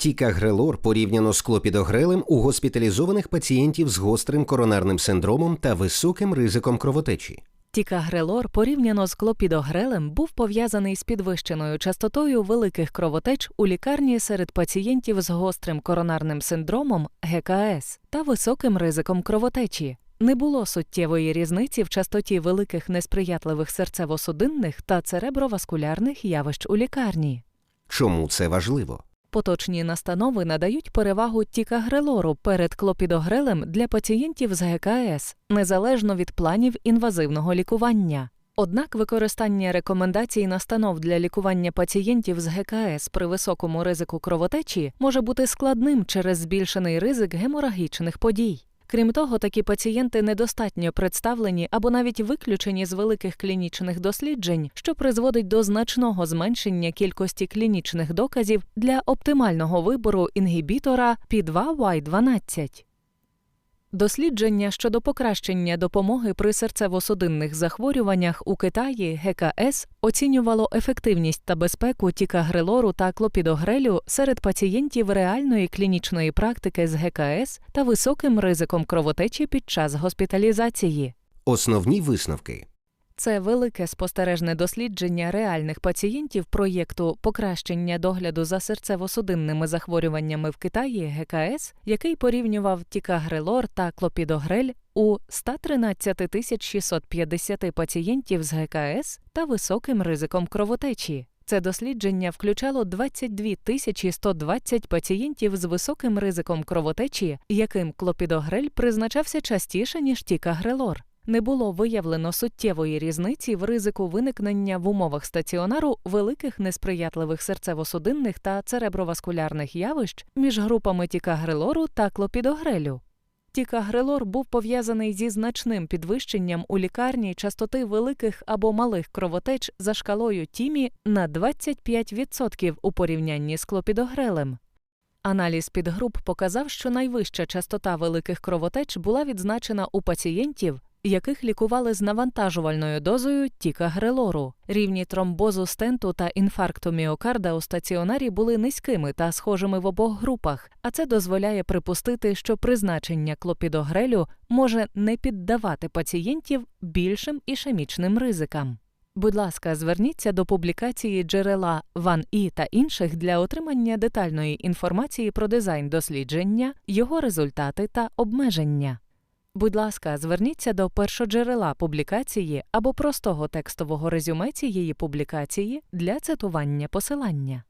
Тікагрелор порівняно з клопідогрелем у госпіталізованих пацієнтів з гострим коронарним синдромом та високим ризиком кровотечі. Тікагрелор порівняно з клопідогрелем був пов'язаний з підвищеною частотою великих кровотеч у лікарні серед пацієнтів з гострим коронарним синдромом ГКС та високим ризиком кровотечі. Не було суттєвої різниці в частоті великих несприятливих серцево-судинних та цереброваскулярних явищ у лікарні. Чому це важливо? Поточні настанови надають перевагу тікагрелору перед клопідогрелем для пацієнтів з ГКС, незалежно від планів інвазивного лікування. Однак використання рекомендацій настанов для лікування пацієнтів з ГКС при високому ризику кровотечі може бути складним через збільшений ризик геморагічних подій. Крім того, такі пацієнти недостатньо представлені або навіть виключені з великих клінічних досліджень, що призводить до значного зменшення кількості клінічних доказів для оптимального вибору інгібітора P2Y12. Дослідження щодо покращення допомоги при серцево-судинних захворюваннях у Китаї ГКС оцінювало ефективність та безпеку тікагрелору та клопідогрелю серед пацієнтів реальної клінічної практики з ГКС та високим ризиком кровотечі під час госпіталізації. Основні висновки. Це велике спостережне дослідження реальних пацієнтів проєкту покращення догляду за серцево-судинними захворюваннями в Китаї ГКС, який порівнював тікагрелор та клопідогрель у 113 тисяч 650 пацієнтів з ГКС та високим ризиком кровотечі. Це дослідження включало 22 тисячі 120 пацієнтів з високим ризиком кровотечі, яким клопідогрель призначався частіше, ніж тікагрелор не було виявлено суттєвої різниці в ризику виникнення в умовах стаціонару великих несприятливих серцево-судинних та цереброваскулярних явищ між групами тікагрелору та клопідогрелю. Тікагрелор був пов'язаний зі значним підвищенням у лікарні частоти великих або малих кровотеч за шкалою тімі на 25% у порівнянні з клопідогрелем. Аналіз підгруп показав, що найвища частота великих кровотеч була відзначена у пацієнтів, яких лікували з навантажувальною дозою тікагрелору. Рівні тромбозу стенту та інфаркту міокарда у стаціонарі були низькими та схожими в обох групах, а це дозволяє припустити, що призначення клопідогрелю може не піддавати пацієнтів більшим ішемічним ризикам. Будь ласка, зверніться до публікації джерела Ван І та інших для отримання детальної інформації про дизайн дослідження, його результати та обмеження. Будь ласка, зверніться до першоджерела публікації або простого текстового резюме цієї публікації для цитування посилання.